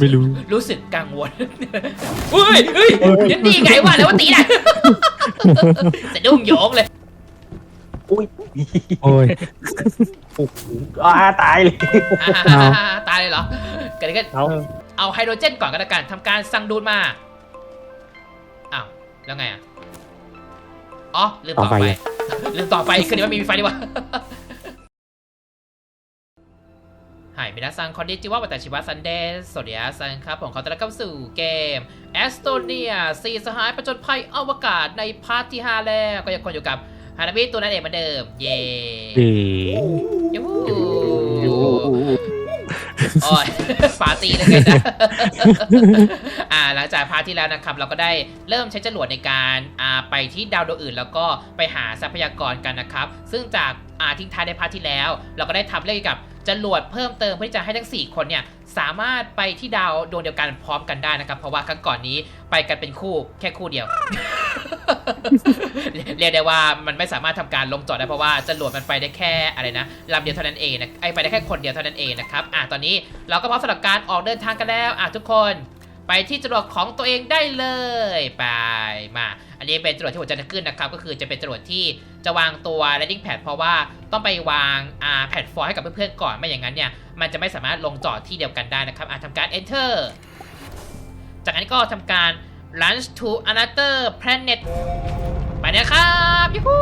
ไม่รู้ รู้สึกกังวลเฮ้ยเฮ้ยยังดีไงวะแล้วว่าตีนะสะดุ้งโยงเลย อุ้ยโอ้ย โอ้โหอ้าตายเลยอ่าตายเลยเหรอกันเลยก็เอาเอาไฮโดรเจนก่อนก็แล้วกันทำการสั่งดูดมา อ้าว แล้วไงอะ อ๋อ ลืมต่อไฟ ลืมต่อไฟคือเดี๋ยวมันมีไฟดีวะ หายมินาซังคอนดิจิวะวัตชิวะซันเดสสวัสดีครับซันครับผมขอต้อนรับเข้าสู่เกมแอสโตเนียสี่สหายประจนภัยอวกาศในพาร์ทที่ 5 แล้วก็ยังคงอยู่กับฮานาบิตัวนั้นเองเหมือนเดิม เย้เอ๋ยูฮูโอ้ยปาร์ตี้เลยกันนะอ่าหลังจากพาร์ทที่แล้วนะครับ เราก็ได้เริ่มใช้จรวดในการอ่าไปที่ดาวดวงอื่น แล้วก็ไปหาทรัพยากรกันนะครับ ซึ่งจากอ่าทิ้งท้ายในพาร์ทที่แล้ว เราก็ได้ทำเรื่องเกี่ยวกับจรวดเพิ่มเติมเพื่อที่จะให้ทั้ง 4 คนเนี่ยสามารถไปที่ดาวดวงเดียวกันพร้อมกันได้นะครับ เพราะว่าครั้งก่อนนี้ไปกันเป็นคู่แค่คู่เดียว เรียกได้ว่ามันไม่สามารถทำการลงจอดได้เพราะว่าจรวดมันไปได้แค่อะไรนะลำเดียวเท่านั้นเองนะไอไปได้แค่คนเดียวเท่านั้นเองนะครับอะตอนนี้เราก็พร้อมสำหรับการออกเดินทางกันแล้วอะทุกคน ไปที่จรวดของตัวเองได้เลยไปมา อันนี้เป็นจรวดที่ผมจะขึ้นนะครับ ก็คือจะเป็นจรวดที่จะวางตัว landing pad เพราะว่าต้องไปวางอ่าแพลตฟอร์มให้กับเพื่อนๆก่อนไม่อย่างนั้นเนี่ยมันจะไม่สามารถลงจอดที่เดียวกันได้นะครับอะทำการ enter จากนั้นก็ทำการ launch to another planet ไปนะครับยูฮู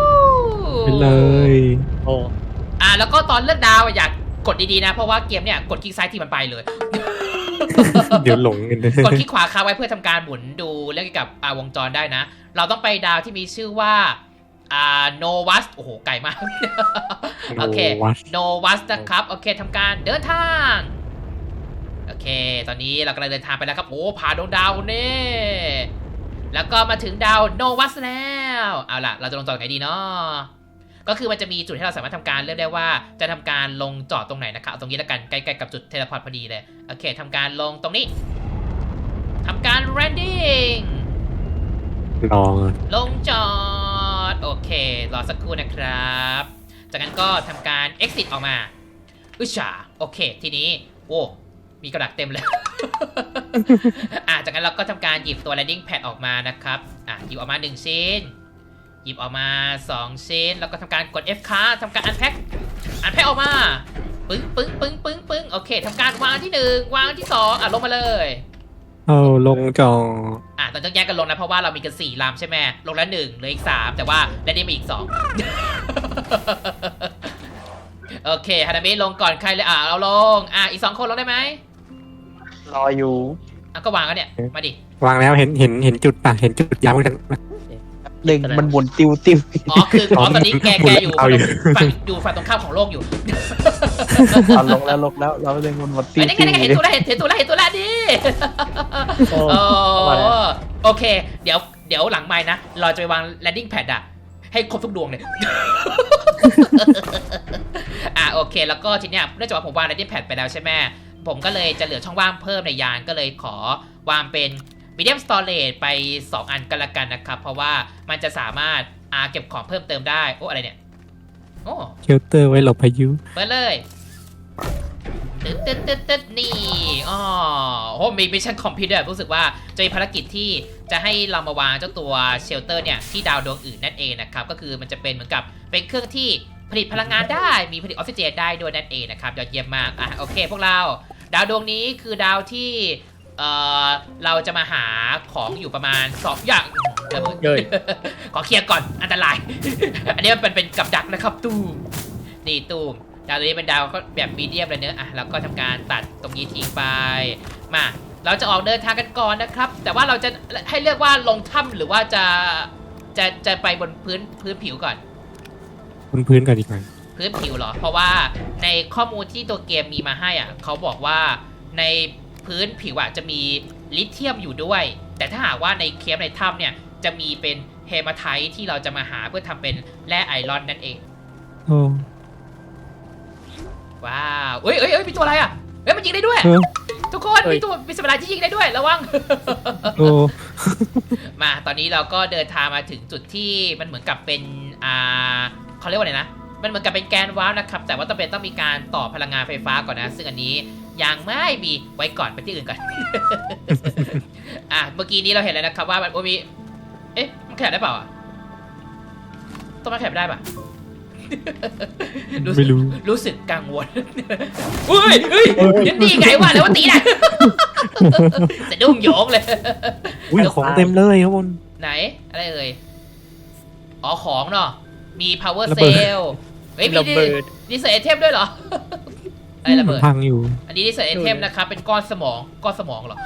ไปเลยโอ้อ่าแล้วก็ตอนเลือกดาวอยากกดดีๆนะ เพราะว่าเกมเนี่ยกดคลิกซ้ายที่มันไปเลย เดี๋ยวหลงกันกดคลิกขวาค้างไว้เพื่อทำการหมุนดูเรื่องเกี่ยวกับอ่าวงจรได้นะ เราต้องไปดาวที่มีชื่อว่าอ่าโนวัสโอ้โหไกลมาก โอเควัดโนวัสนะครับ โอเคทำการเดินทาง โอเค ตอนนี้เรากำลังเดินทางไปแล้วครับ โอ้ผ่านดวงดาวนี่แล้วก็มาถึงดาวโนวัสแล้ว เอาล่ะ เราจะลงจอดไหนดีเนาะ ก็คือมันจะมีจุดที่เราสามารถทำการเลือกได้ว่าจะทำการลงจอดตรงไหนนะครับเอาตรงนี้แล้วกันใกล้ๆกับจุดเทเลพอร์ตพอดีเลยโอเคทำการลงตรงนี้ทำการ landing ลองลงจอดโอเค รอสักครู่นะครับ จากนั้นก็ทำการ exit ออกมาอุชาโอเค ทีนี้โอ้มีกระดาษเต็มเลย อะจากนั้นเราก็ทำการหยิบตัว landing pad ออกมานะครับ อะหยิบออกมา1ชิ้น หยิบออกมา 2 ชิ้น แล้วก็ทำการกด F ค้างทำการ unpack unpack ออกมา ปึ้งปึ้งปึ้งปึ้งปึ้งโอเคทำการวางที่หนึ่งวางที่สองอะลงมาเลย เอาลงจออะตอนต้องแยกกันลงนะ เพราะว่าเรามีกันสี่ลำใช่ไหมลงแล้วหนึ่งเหลืออีกสามแต่ว่าและนี่มีอีกสอง โอเคฮานามิลงก่อนใครเลยอะเอาลง อะอีกสองคนลงได้ไหมรออยู่อะก็วางกันเนี่ยมาดิ วางแล้วเห็นเห็นเห็นจุดป่ะเห็นจุดย้ำกัน หนึ่งมันบุนติวติวอ๋อคืออ๋อตอนนี้แกหมุแกนอยู่เอาอยู่ฝั่งอยู่ฝั่งตรงข้ามของโลกอยู่เอาลงแล้วลงแล้วเราเล่นมันบุนติเฮ้วยนี่ติไงวนี่ไงเห็นตัวแล้วเห็นเห็นตัวแล้วเห็นตัวแล้วดิโอ้โอ้เข้ามาแล้วโอเค เดี๋ยวเดี๋ยวหลังไม้นะ เราจะไปวาง landing pad อะให้ครบทุกดวงเลยอะโอเค แล้วก็ทีเนี้ยเนื่องจากว่าผมวาง landing pad ไปแล้วใช่ไหมผมก็เลยจะเหลือช่องว่างเพิ่มในยานก็เลยขอวางเป็น medium storage ไป 2 อันกันละกันนะครับ เพราะว่ามันจะสามารถอาเก็บของเพิ่มเติมได้ โอ้ อะไรเนี่ย โอ้เชลเตอร์ไว้หลบพายุเปิดเลยตึ๊ดตึ๊ดตึ๊ดตึ๊ดนี่อ๋อโอ้มีมิชชั่นคอมพิวเตอร์รู้สึกว่าจะมีภารกิจที่จะให้เรามาวางเจ้าตัวเชลเตอร์เนี่ย ที่ดาวดวงอื่นนั่นเองนะครับ ก็คือมันจะเป็นเหมือนกับเป็นเครื่องที่ผลิตพลังงานได้มีผลิตออกซิเจนได้ด้วยนั่นเองนะครับยอดเยี่ยมมากอะโอเค พวกเรา ดาวดวงนี้คือดาวที่ เอ่อเราจะมาหาของอยู่ประมาณสองอย่างระเบิดเย้ย ขอเคลียร์ก่อนอันตราย อันนี้มันเป็นกับดักนะครับตูมนี่ตูมดาวตัวนี้เป็นดาวก็แบบมีเดียมเลยเนอะอะเราก็ทำการตัดตรงนี้ทิ้งไป มาเราจะออกเดินทางกันก่อนนะครับ แต่ว่าเราจะให้เลือกว่าลงถ้ำหรือว่าจะจะจะไปบนพื้นพื้นผิวก่อน บนพื้นก่อนดีกว่าพื้นผิวเหรอ เพราะว่าในข้อมูลที่ตัวเกมมีมาให้อะเขาบอกว่าใน พื้นผิวอะจะมีลิเธียมอยู่ด้วย แต่ถ้าหากว่าในเคมในถ้ำเนี่ยจะมีเป็นเฮมาไทต์ที่เราจะมาหาเพื่อทำเป็นแร่ไอรอนนั่นเอง โอ้ว้าวเอ้ยเอ้ยเอ้ยมีตัวอะไรอะเอ้ยมันยิงได้ด้วย เออทุกคนมีตัวมีสมัยที่ยิงได้ด้วยระวัง โอ้ มาตอนนี้เราก็เดินทางมาถึงจุดที่มันเหมือนกับเป็นอ่าเขาเรียกว่าอะไรนะ มันเหมือนกับเป็นแกนว้าวนะครับ แต่ว่าต้องเป็นต้องมีการต่อพลังงานไฟฟ้าก่อนนะ ซึ่งอันนี้ ยังไม่มีไว้ก่อนไปที่อื่นก่อน อะเมื่อกี้นี้เราเห็นแล้วนะครับว่ามันโอ้มี เอ๊ะมันขยับได้เปล่าอะต้นไม้ขยับได้ปะรู้สึไม่กรู้รู้สึกกังวลอุ้ยเฮ้ยยังดีไงวะแล้วว่าตีนะสะดุ้งโยงเลยอุ้ยของเต็มเลยครับบนไหน อะไรเอ่ยอ๋อของเนาะมี power ระเบิด cell เฮ้ยมีระเบิดดีเซอร์ไอเทมด้วยเหรออะ ไรระเบิดพังอยู่อันนี้ดีเซอร์ไอเทมนะครับเป็นก้อนสมองก้อนสมองเหรอ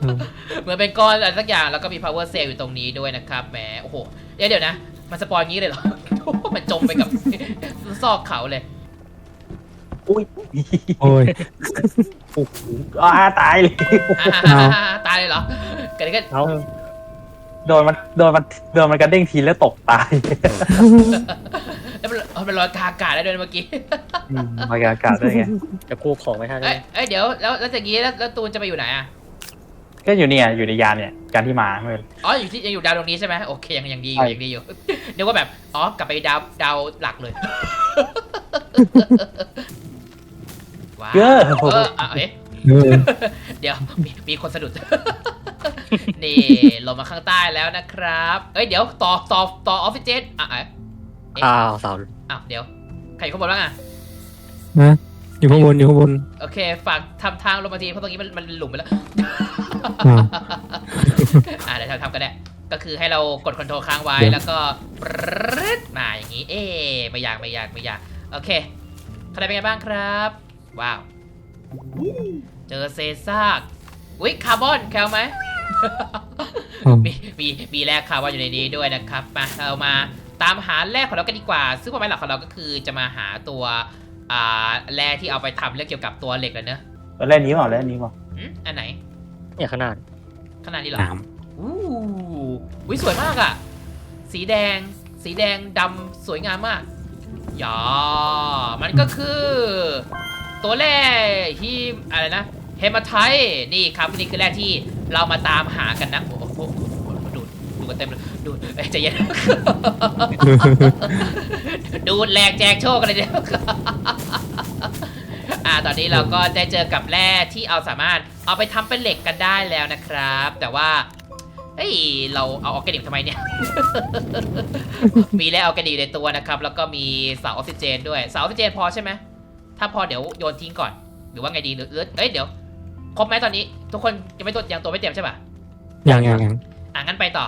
เออเหมือนเป็นก้อนอะไรสักอย่างแล้วก็มี power cell อยู่ตรงนี้ด้วยนะครับแหมโอ้โหเดี๋ยวเดี๋ยวนะ มันสปอยงี้เลยเหรอ มันจมไปกับ ซอกเขาเลย อุ้ยโอ้ยอ้าตายเลยตายเลยเหรอเกิดอะไรขึ้นเอาโดนมันโดนมันโดนมันกระเด้งทีแล้วตกตาย แล้วมันเอามันลอยกลางอากาศได้ด้วยนะเมื่อกี้ อืมมากบอากาศได้ไง จะกู้ของไว้ให้เอ้ยเอ้ยเดี๋ยวแล้วแล้วจากนี้แล้วแล้วตูนจะไปอยู่ไหนอะ ก็อยู่เนี่ยอยู่ในยานเนี่ยการที่มาเมื่อ อ๋ออยู่ที่ยังอยู่ดาวดวงนี้ใช่ไหมโอเคยังยังดีอยู่ใช่ ยังดีอยู่ นึกว่าแบบอ๋อกลับไปดาวดาวหลักเลยว้าวเยอะเอออะเอ๊ะเออเดี๋ยวมีมีคนสะดุด นี่ลงมาข้างใต้แล้วนะครับ เอ้ยเดี๋ยวต่อต่อต่อออกซิเจนอะเอ๊ะ อ้าวเสาอ้าวเดี๋ยวใครอยู่ข้างบนบ้างอะนะอยู่ข้างบนอยู่ข้างบนโอเค ฝากทำทางลงมาทีเพราะตรงนี้มันมันหลุมไปแล้วอ้าวอ่าเดี๋ยวทำกันแหละก็คือให้เรากดคอนโทรลค้างไว้เดี๋ยวแล้วก็ปรึ๊ดมาอย่างนี้ เอ๊ะไม่ยากไม่ยากไม่ยากโอเคคะแนนเป็นไงบ้างครับ ว้าว เจอเซซากวิคาร์บอนแคลไหมอ้าวมีมีมีแร่คาร์บอนอยู่ในนี้ด้วยนะครับมาเรามา ตามหาแร่ของเรากันดีกว่า ซึ่งเป้าหมายหลักของเราก็คือจะมาหาตัวอ่าแร่ที่เอาไปทำเรื่องเกี่ยวกับตัวเหล็กแล้วเนอะเล่นนี้เปล่าเล่นนี้เปล่าอืมอันไหนเนี่ยขนาดขนาดนี้เหรอ น้อู้วิสวยมากอะสีแดง สีแดงดำสวยงามมากยามันก็คือ ตัวแร่ที่อะไรนะ เฮมาไทนี่ครับนี่คือแร่ที่เรามาตามหากันนะโอ้โหดูดดูด กันเต็มเลยดูดเอ้ยใจเย็น ดูดแหลกแจกโชคกันเลยเดียวอ่าตอนนี้เราก็ได้เจอกับแร่ที่เอาสามารถเอาไปทำเป็นเหล็กกันได้แล้วนะครับ แต่ว่าเฮ้ยเราเอาออร์แกนิกทำไมเนี่ย มีแร่ออร์แกนิกในตัวนะครับ แล้วก็มีเสาออกซิเจนด้วยเสาออกซิเจนพอใช่ไหมถ้าพอเดี๋ยวโยนทิ้งก่อน หรือว่าไงดีหรือหรือเอ้ยเดี๋ยวครบไหมตอนนี้ ทุกคนยังไม่ตัวยังตัวไม่เต็มใช่ปะำยังยังยังอะงั้นไปต่อ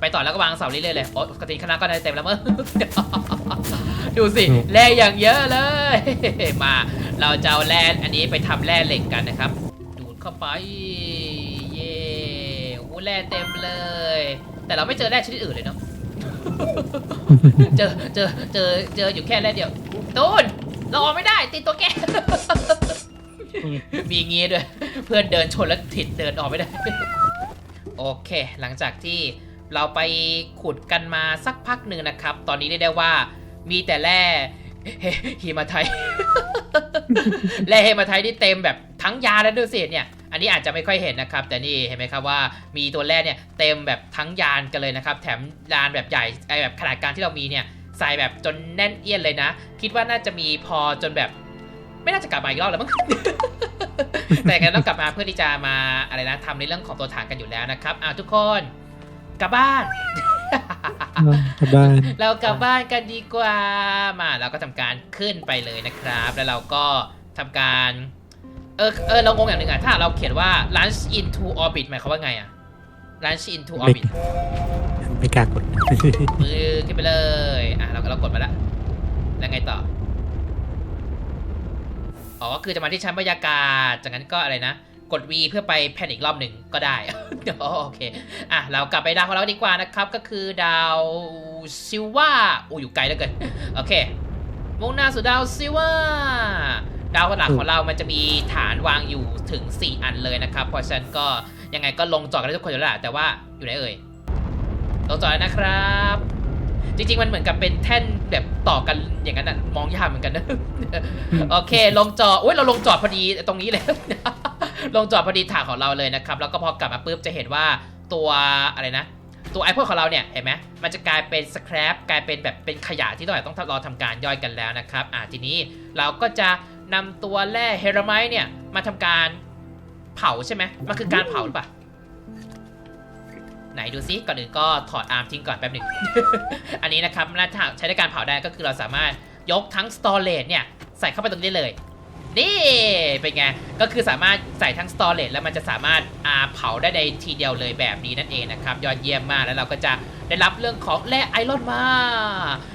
ไปต่อแล้วก็วางเสาเรื่อยๆเลยโอ้กติคณะก็ได้เต็มแล้วมั้ง ดูสิแร่อย่างเยอะเลย มา เราจะเอาแร่อันนี้ไปทำแร่เหล็กกันนะครับ ดูดเข้าไป เย่โอ้โหแร่เต็มเลย แต่เราไม่เจอแร่ชนิดอื่นเลยเนาะ เจอ เจอ เจอ เจออยู่แค่แร่เดียวตูนเราออกไม่ได้ติดตัวแก มีงี้ด้วย เพื่อนเดินชนแล้วถิดเดินออกไม่ได้ โอเค หลังจากที่ เราไปขุดกันมาสักพักหนึ่งนะครับ ตอนนี้เรียกได้ว่ามีแต่แร่เฮฮิมาไทยแร่เฮมาไทยนี่เต็มแบบทั้งยาแล้วด้วยสิเนี่ย อันนี้อาจจะไม่ค่อยเห็นนะครับ แต่นี่เห็นไหมครับว่ามีตัวแร่เนี่ยเต็มแบบทั้งยานกันเลยนะครับ แถมยานแบบใหญ่ไอแบบขนาดกลางที่เรามีเนี่ยใส่แบบจนแน่นเอียดเลยนะ คิดว่าน่าจะมีพอจนแบบ ไม่น่าจะกลับมาอีกรอบแล้วมั้งแต่กันต้องกลับมาเพื่อที่จะมาอะไรนะทำในเรื่องของตัวฐานกันอยู่แล้วนะครับอ่าทุกคน กลับบ้าน กลับบ้าน เรากลับบ้านกันดีกว่า มาเราก็ทำการขึ้นไปเลยนะครับ แล้วเราก็ทำการ เออ เออ เรางงอย่างหนึ่งอะถ้าเราเขียนว่า launch into orbit หมายความว่าไงอะ launch into orbit ไม่กล้ากด มือขึ้นไปเลย อะ เราก็เรากดมาแล้ว แล้วไงต่อ อ๋อก็คือจะมาที่ชั้นบรรยากาศ จากนั้นก็อะไรนะ กด V เพื่อไปแพนอีกรอบหนึ่งก็ได้ โอเค อะ เรากลับไปดาวของเราดีกว่านะครับ ก็คือดาวซิลวาโอ้อยู่ไกลเหลือเกิน โอเค มุ่งหน้าสู่ดาวซิลวาดาวหลักของเรามันจะมีฐานวางอยู่ถึง 4 อันเลยนะครับ เพราะฉะนั้นก็ยังไงก็ลงจอดกันทุกคนอยู่แล้วแหละแต่ว่าอยู่ไหนเอ่ย ลงจอดนะครับ จริง ๆ มันเหมือนกับเป็นแท่นแบบต่อกันอย่างนั้นน่ะมองยากเหมือนกันนะโอเค ลงจอดอุ้ยเราลงจอดพอดีตรงนี้เลย ลงจอดพอดีฐานของเราเลยนะครับ แล้วก็พอกลับมาปุ๊บจะเห็นว่าตัวอะไรนะ ตัวไอพ่นของเราเนี่ยเห็นไหมมันจะกลายเป็นสครับกลายเป็นแบบเป็นขยะที่ต้องต้องรอทำการย่อยกันแล้วนะครับอ่าทีนี้เราก็จะนำตัวแร่เฮราไมต์เนี่ยมาทำการเผาใช่ไหมมันคือการเผาหรือเปล่า ไหนดูซิก่อนอื่นก็ถอดอาร์มทิ้งก่อนแป๊บหนึ่ง อันนี้นะครับน่าจะใช้ในการเผาได้ก็คือเราสามารถยกทั้งสตอเรจเนี่ยใส่เข้าไปตรงนี้เลย นี่เป็นไง ก็คือสามารถใส่ทั้งสตอเรจแล้วมันจะสามารถอาเผาได้ในทีเดียวเลยแบบนี้นั่นเองนะครับ ยอดเยี่ยมมากแล้วเราก็จะได้รับเรื่องของแร่ไอรอนมา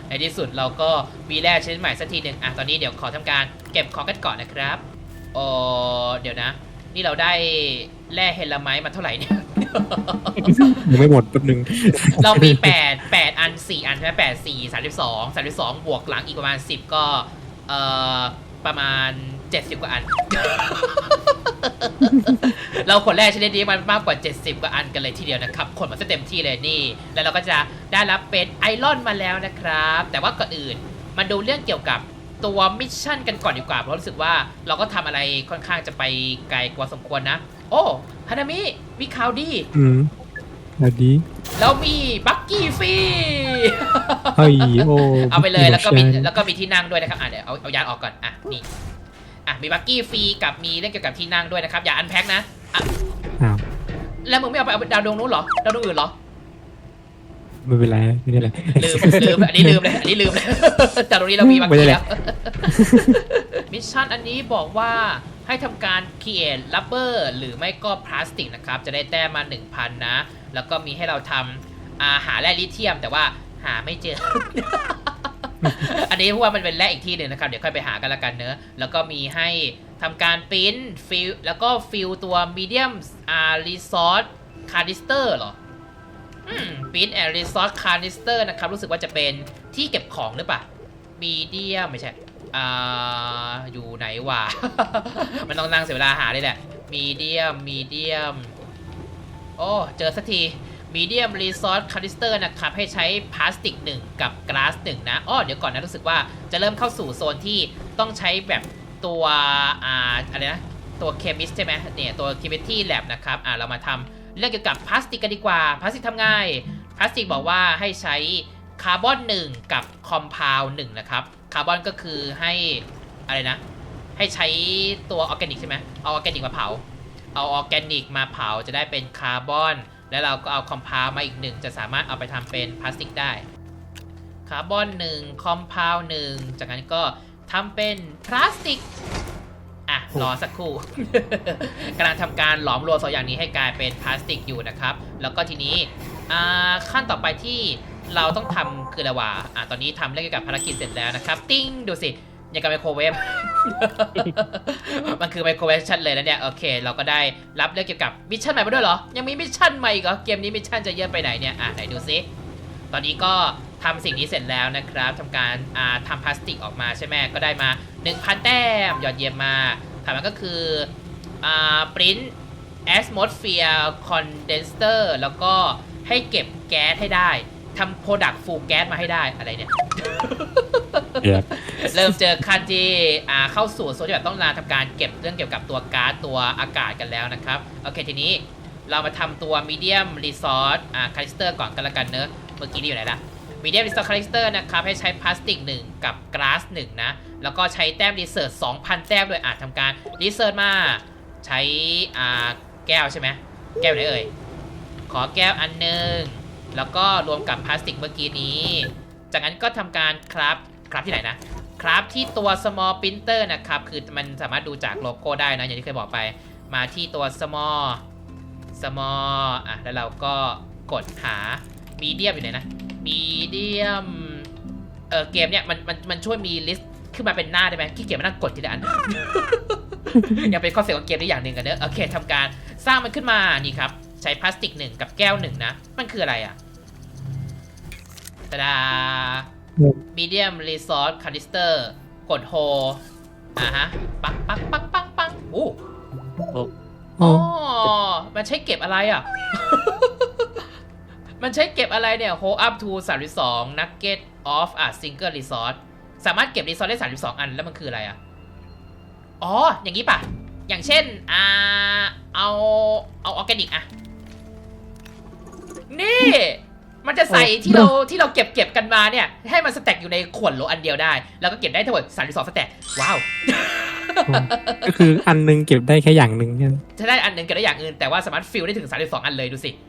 ในที่สุดเราก็มีแร่ชนิดใหม่สักทีหนึ่งอะตอนนี้เดี๋ยวขอทำการเก็บของกันก่อนนะครับโอ้เดี๋ยวนะ นี่เราได้แร่เฮลไมต์มาเท่าไหร่เนี่ย ยังไม่หมดแป๊บนึง เรามี8 8อัน4อันใช่ไหม8 4 32 32บวกหลังอีกประมาณ10ก็ เอ่อ ประมาณ70กว่าอัน เราขนแรกชนิดนี้มันมากกว่า 70 กว่าอันกันเลยทีเดียวนะครับขนมาซะเต็มที่เลยนี่ แล้วเราก็จะได้รับเป็นไอรอนมาแล้วนะครับ แต่ว่าก่อนอื่นมาดูเรื่องเกี่ยวกับ ตัวมิชชั่นกันก่อนดีกว่า เพราะรู้สึกว่าเราก็ทำอะไรค่อนข้างจะไปไกลกว่าสมควรนะ โอ้ฮานามิมีข่าวดี อืมแล้วดีเรามีบักกี้ฟรี เฮ้ยโอ้เอาไปเลยแล้วก็มีใช่แล้วก็มีที่นั่งด้วยนะครับอะเดี๋ยวเอาเอายานออกก่อนอะนี่อะมีบักกี้ฟรีกับมีเรื่องเกี่ยวกับที่นั่งด้วยนะครับอย่าอันแพ็คนะอะอ้าวแล้วมึงไม่เอาไปเอาดาวดวงนู้นเหรอดาวดวงอื่นเหรอ ไม่เป็นไรไม่เป็นไร ลืมลืมอันนี้ลืมเลยอันนี้ลืมเลยแต่ตรงนี้เรามีบักไม่ได้กี้เลยแล้วมิชชั่นอันนี้บอกว่าให้ทำการ create rubber หรือไม่ก็พลาสติกนะครับ จะได้แต้มมา 1,000 นะ แล้วก็มีให้เราทำอาหาแร่ลิเธียม แต่ว่าหาไม่เจอ อันนี้เพราะว่ามันเป็นแร่อีกที่หนึ่งนะครับ เดี๋ยวค่อยไปหากันละกันเนอะแล้วก็มีให้ทำการปริ้นฟิลแล้วก็ฟิลตัว medium อ่า resource canister เหรอ ปิ้น and resource canister นะครับ รู้สึกว่าจะเป็นที่เก็บของหรือเปล่า medium ไม่ใช่อ่าอยู่ไหนวะ มันต้องนั่งเสียเวลาหาเลยแหละ medium medium โอ้ เจอสักที medium resource canister นะครับ ให้ใช้พลาสติก 1 กับ glass 1นะอ้อเดี๋ยวก่อนนะ รู้สึกว่าจะเริ่มเข้าสู่โซนที่ต้องใช้แบบตัวอ่าอะไรนะ ตัวเคมิสใช่ไหมเนี่ย ตัว chemistry lab นะครับ อ่าเรามาทำ เรื่องเกี่ยวกับพลาสติกกันดีกว่า พลาสติกทำง่าย พลาสติกบอกว่าให้ใช้คาร์บอน1กับคอมเพลหนึ่งนะครับ คาร์บอนก็คือให้อะไรนะ ให้ใช้ตัวออร์แกนิกใช่ไหมเอาออร์แกนิกมาเผา เอาออร์แกนิกมาเผาจะได้เป็นคาร์บอน แล้วเราก็เอาคอมเพลมาอีกหนึ่งจะสามารถเอาไปทำเป็นพลาสติกได้ คาร์บอน1คอมเพลหนึ่งจากนั้นก็ทำเป็นพลาสติก รอสักครู่ กำลังทำการหลอมรวมสองอย่างนี้ให้กลายเป็นพลาสติกอยู่นะครับ แล้วก็ทีนี้อ่าขั้นต่อไปที่เราต้องทำคืออะไรวะอะตอนนี้ทำเรื่องเกี่ยวกับภารกิจเสร็จแล้วนะครับ ติ้งดูสิย่างกับไมโครเวฟ มันคือไมโครเวฟชันเลยนะเนี่ย โอเค เราก็ได้รับเรื่องเกี่ยวกับมิชชั่นใหม่มาด้วยเหรอ ยังมีมิชชั่นใหม่อีกเหรอ เกมนี้มิชชั่นจะเยอะไปไหนเนี่ย อะไหนดูซิ ตอนนี้ก็ทำสิ่งนี้เสร็จแล้วนะครับทำการอ่าทำพลาสติกออกมาใช่ไหมก็ได้มา 1,000 แต้ม ยอดเยี่ยมมาก ถัดมาก็คืออ่าปริ้น atmosphere condenser แล้วก็ให้เก็บแก๊สให้ได้ทำ product full แก๊สมาให้ได้อะไรเนี่ยเดี๋ยวเริ่มเจอขั้นที่อ่าเข้าสู่โซนที่แบบต้องลาทำการเก็บเรื่องเกี่ยวกับตัวก๊าซตัวอากาศกันแล้วนะครับ โอเคทีนี้เรามาทำตัว medium resource อ่า canister ก่อนกันละกันเนอะเมื่อกี้นี่อยู่ไหนละ medium resource canister นะครับ ให้ใช้พลาสติก 1 กับ glass 1นะ แล้วก็ใช้แต้ม research 2,000 แต้มโดยอาจทำการ research มา ใช้อ่าแก้วใช่ไหม แก้วไหนเอ่ย ขอแก้วอันหนึ่งแล้วก็รวมกับพลาสติกเมื่อกี้นี้ จากนั้นก็ทำการครับครับที่ไหนนะ ครับที่ตัว small printer นะครับ คือมันสามารถดูจากโลโก้ได้นะ อย่างที่เคยบอกไป มาที่ตัว small small อะ แล้วเราก็กดหา medium อยู่ไหนนะ medium เออเกมเนี่ยมันมันมันช่วยมีลิสต์ขึ้นมาเป็นหน้าได้ไหมขี้เกียจมานั่งกดทีละอันยังเป็นข้อเสียของเกมได้อย่างหนึ่งกันเนอะโอเคทำการสร้างมันขึ้นมานี่ครับ ใช้พลาสติกหนึ่งกับแก้วหนึ่งนะ มันคืออะไรอะตาดา medium resource canister กดโฮอ่าฮะ ปักปักปักปักปักโอ้อ๋อ๋ออมันใช้เก็บอะไรอะ มันใช้เก็บอะไรเนี่ย hold up to 32 nugget of a single resource สามารถเก็บ resource ได้ 32 อัน แล้วมันคืออะไรอะอ๋อ อย่างนี้ป่ะ อย่างเช่น อ่า เอา เอาออร์แกนิกอะนี่ มันจะใส่ที่เราที่เราเก็บเก็บกันมาเนี่ย ให้มันสแต็กอยู่ในขวดโหลอันเดียวได้ แล้วก็เก็บได้ทั้งหมด32สแต็ก ว้าว ก็คืออันหนึงเก็บได้แค่อย่างหนึ่งเนี่ยจะได้อันหนึ่งก็ได้อย่างอื่น แต่ว่าสามารถฟิลได้ถึง32อันเลยดูสิอู้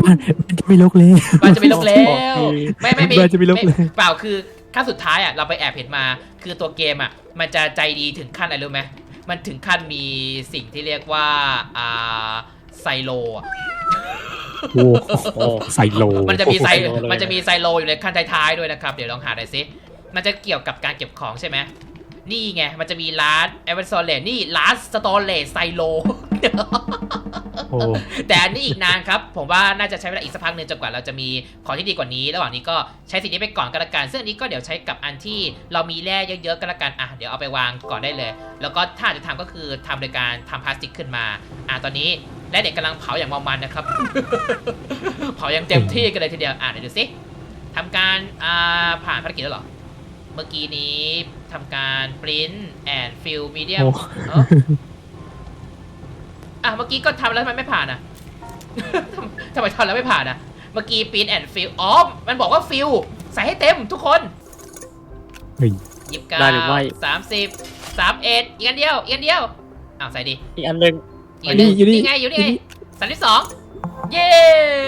บ้านมันจะไม่ลกเลย บ้านจะไม่ลกแล้ว ไม่ไม่ไม่บ้านจะไม่ลกเลยเปล่าคือขั้นสุดท้ายอะเราไปแอบเห็นมา คือตัวเกมอะมันจะใจดีถึงขั้นอะไรรู้ไหมมันถึงขั้นมีสิ่งที่เรียกว่าอ่าไซโลอะโอ้โหใส่โลมันจะมีไซไซโลเลยมันจะมีไซโลอยู่ในขั้นท้ายๆด้วยนะครับเดี๋ยวลองหาหน่อยสิมันจะเกี่ยวกับการเก็บของใช่ไหมนี่ไงมันจะมีร้านเอเวนซอร์เลนี่ร้านสตอเลไซโล โอ้แต่อันนี้อีกนานครับ ผมว่าน่าจะใช้เวลาอีกสักพักหนึ่งจนกว่าเราจะมีของที่ดีกว่านี้ ระหว่างนี้ก็ใช้สิ่งนี้ไปก่อนก็แล้วกันซึ่งอันนี้ก็เดี๋ยวใช้กับอันที่เรามีแร่เยอะๆก็แล้วกันอะเดี๋ยวเอาไปวางก่อนได้เลย แล้วก็ถ้าจะทำก็คือทำโดยการทำพลาสติกขึ้นมาอะตอนนี้และเด็กกำลังเผาอย่างเมามันนะครับ เผาอย่างเต็มที่กันเลยทีเดียวอะเดี๋ยวดูสิทำการอ่าผ่านภารกิจแล้วเหรอ เมื่อกี้นี้ทำการ print and fill medium โอ้เอ้า อะเมื่อกี้ก็ทำแล้วทำไมไม่ผ่านอะ ทำทำไมทำแล้วไม่ผ่านอะ เมื่อกี้ print and fill อ๋อ มันบอกว่า fill ใส่ให้เต็มทุกคนเฮ้ย ยี่สิบเก้าได้หรือไม่ สามสิบสามเอ็ดอีกอันเดียวอีกอันเดียวอ้าวใส่ดิอีกอันหนึ่ง อีกอันหนึ่งอยู่นี่นี่ไงอยู่นี่ไงสามสิบสองเย้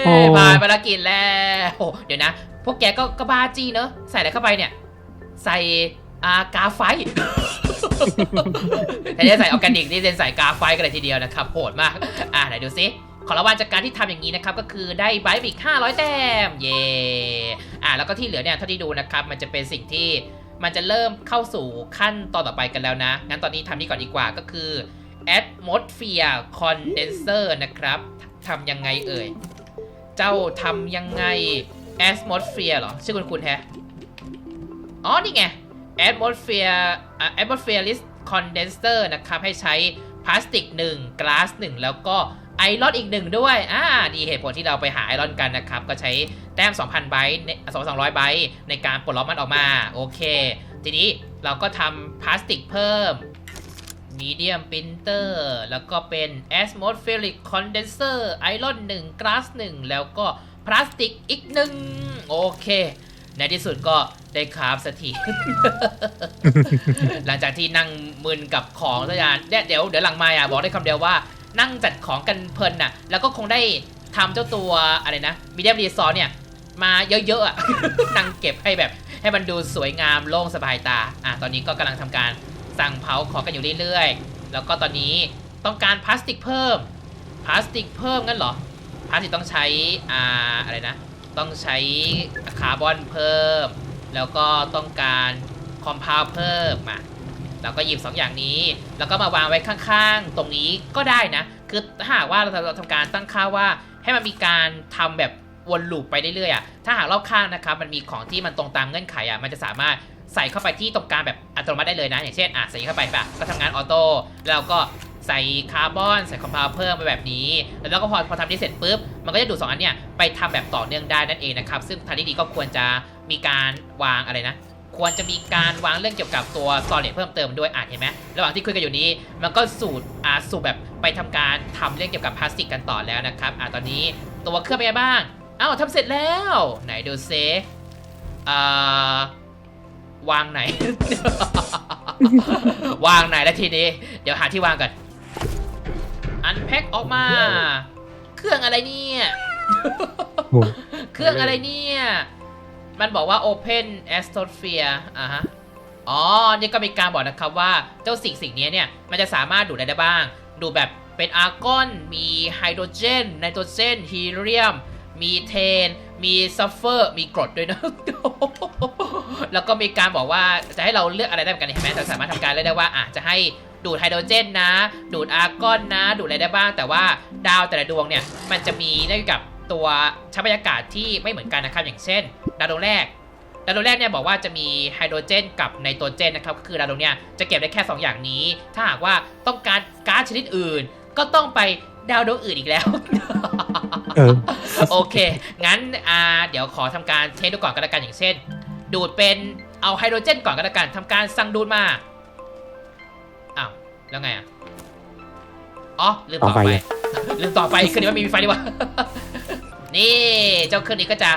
โอ้ ผ่านภารกิจแล้วโอ้เดี๋ยวนะ พวกแกก็ก็บ้าจี้เนอะใส่อะไรเข้าไปเนี่ย ใส่อ่ากาไฟ แต่เนี่ใส่ออร์แกนิกนี่เซนใส่กาไฟกันเลยทีเดียวนะครับโหดมาก อะไหนดูซิขอรางวัลจากการที่ทำอย่างนี้นะครับก็คือได้ไบต์อีก500 แต้ม เย่อะแล้วก็ที่เหลือเนี่ยเท่าที่ดูนะครับ มันจะเป็นสิ่งที่มันจะเริ่มเข้าสู่ขั้นตอนต่อไปกันแล้วนะ งั้นตอนนี้ทำนี่ก่อนดีกว่าก็คือ atmosphere condenser นะครับทำยังไงเอ่ย เจ้าทำยังไง atmosphere เหรอ ชื่อคุณคุณแฮะอ๋อ นี่ไง atmosphere อะ atmosphereless condenser นะครับ ให้ใช้พลาสติก1 glass 1แล้วก็ไอรอนอีกหนึ่งด้วย อ่าดีเหตุผลที่เราไปหาไอรอนกันนะครับ ก็ใช้แต้ม 2,000 ไบต์2,200 ไบต์ในการปลดล็อกมันออกมา โอเค ทีนี้เราก็ทำพลาสติกเพิ่ม medium printer แล้วก็เป็น atmospheric condenser iron 1 glass 1 แล้วก็พลาสติกอีกหนึ่งโอเค ในที่สุดก็ได้คราฟสักที หลังจากที่นั่งมึนกับของสักอย่างเนี่ยเดี๋ยวเดี๋ยวหลังมาอะบอกได้คำเดียวว่า นั่งจัดของกันเพลินน่ะ แล้วก็คงได้ทำเจ้าตัวอะไรนะ medium resource เนี่ย มาเยอะๆอะ นั่งเก็บให้แบบ ให้มันดูสวยงามโล่งสบายตา อะตอนนี้ก็กำลังทำการสั่งเผาของกันอยู่เรื่อยๆ แล้วก็ตอนนี้ต้องการพลาสติกเพิ่ม พลาสติกเพิ่มงั้นเหรอ พลาสติกต้องใช้อ่าอะไรนะ ต้องใช้คาร์บอนเพิ่ม แล้วก็ต้องการคอมเพลเพิ่มมาเราก็หยิบ2อย่างนี้ แล้วก็มาวางไว้ข้างๆ ตรงนี้ก็ได้นะ คือถ้าหากว่าเราทำการตั้งค่าว่าให้มันมีการทำแบบวนลูปไปเรื่อยๆอะถ้าหากรอบข้างนะครับมันมีของที่มันตรงตามเงื่อนไขอะมันจะสามารถใส่เข้าไปที่ตรงกลางแบบอัตโนมัติได้เลยนะ อย่างเช่นอะใส่เข้าไปป่ะก็ทำงานออโต้แล้วก็ ใส่คาร์บอนใส่คอมเพลเพิ่มไปแบบนี้ แล้วก็พอพอทำนี้เสร็จปุ๊บมันก็จะดูดสองอันเนี่ยไปทำแบบต่อเนื่องได้นั่นเองนะครับ ซึ่งทางที่ดีก็ควรจะมีการวางอะไรนะควรจะมีการวางเรื่องเกี่ยวกับตัว solid เพิ่มเติมด้วยอ่านเห็นไหมระหว่างที่คุยกันอยู่นี้ มันก็สูตรอ่าสูตรแบบไปทำการทำเรื่องเกี่ยวกับพลาสติกกันต่อแล้วนะครับอ่าตอนนี้ตัวเครื่องเป็นไงบ้างอ้าวทำเสร็จแล้ว ไหนดูเซอ่าวางไหน วางไหนแล้วทีนี้ เดี๋ยวหาที่วางก่อน อันแพ็คออกมา เครื่องอะไรเนี่ยโอ้เครื่องอะไรเนี่ย มันบอกว่า Open Astrosphere อ่าฮะ อ๋อ นี่ก็มีการบอกนะครับว่าเจ้าสิ่งสิ่งนี้เนี่ย มันจะสามารถดูดอะไรได้บ้าง ดูแบบเป็นอาร์กอน มีไฮโดรเจน ไนโตรเจน ฮีเลียม มีเทน มีซัลเฟอร์ มีกรดด้วยนะ แล้วก็มีการบอกว่าจะให้เราเลือกอะไรได้เหมือนกันเห็นไหมเราสามารถทำการเลือกได้ว่าอะจะให้ ดูดไฮโดรเจนนะ ดูดอาร์กอนนะ ดูดอะไรได้บ้าง แต่ว่าดาวแต่ละดวงเนี่ยมันจะมีเนื่องกับตัวชั้นบรรยากาศที่ไม่เหมือนกันนะครับ อย่างเช่น ดาวดวงแรกดาวดวงแรกเนี่ยบอกว่าจะมีไฮโดรเจนกับไนโตรเจนนะครับก็คือดาวดวงเนี่ยจะเก็บได้แค่ 2 อย่างนี้ ถ้าหากว่าต้องการก๊าซชนิดอื่น ก็ต้องไปดาวดวงอื่นอีกแล้วเออโอเค งั้นอ่าเดี๋ยวขอทำการเทสดูก่อนก็แล้วกันอย่างเช่น ดูดเป็นเอาไฮโดรเจนก่อนก็แล้วกันทำการสั่งดูดมาอ้าว แล้วไงอะ อ๋อลืมต่อต่อไฟไฟลืมต่อไฟเครื่องนี้มันมีไฟดีวะ นี่เจ้าเครื่องนี้ก็จะ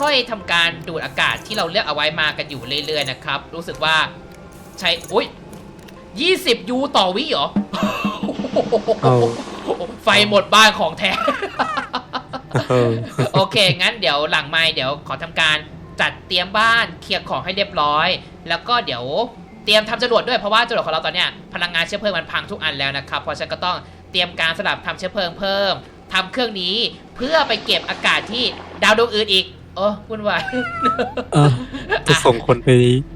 ค่อยๆทำการดูดอากาศที่เราเลือกเอาไว้มากันอยู่เรื่อยๆนะครับ รู้สึกว่าใช้อุ้ย20 ยูต่อวิเหรอเอาไฟหมดบ้านของแท้เออโอเค งั้นเดี๋ยวหลังไม่เดี๋ยวขอทำการจัดเตรียมบ้านเคลียร์ของให้เรียบร้อย แล้วก็เดี๋ยวเตรียมทำจรวดด้วยเพราะว่าจรวดของเราตอนเนี้ยพลังงานเชื้อเพลิงมันพังทุกอันแล้วนะครับเพราะฉะนั้นก็ต้องเตรียมการสำหรับทำเชื้อเพลิงเพิ่มทำเครื่องนี้เพื่อไปเก็บอากาศที่ดาวดวงอื่นอีกโอ้วุ่นวายเออจะส่งคนไป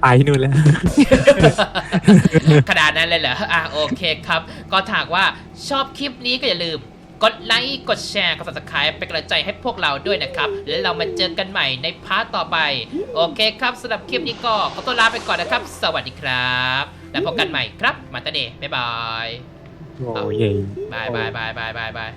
ตายที่นู่นแล้วขนาดนั้นเลยเหรออะโอเคครับ ก็ถากว่าชอบคลิปนี้ก็อย่าลืม กดไลค์กดแชร์กด subscribe เป็นกำลังใจให้พวกเราด้วยนะครับ แล้วเรามาเจอกันใหม่ในพาร์ทต่อไป โอเคครับสำหรับคลิปนี้ก็ขอตัวลาไปก่อนนะครับ สวัสดีครับ แล้วพบกันใหม่ครับมาตาเดย์บ๊ายบายโอ้ยบายบายบายบายบายบาย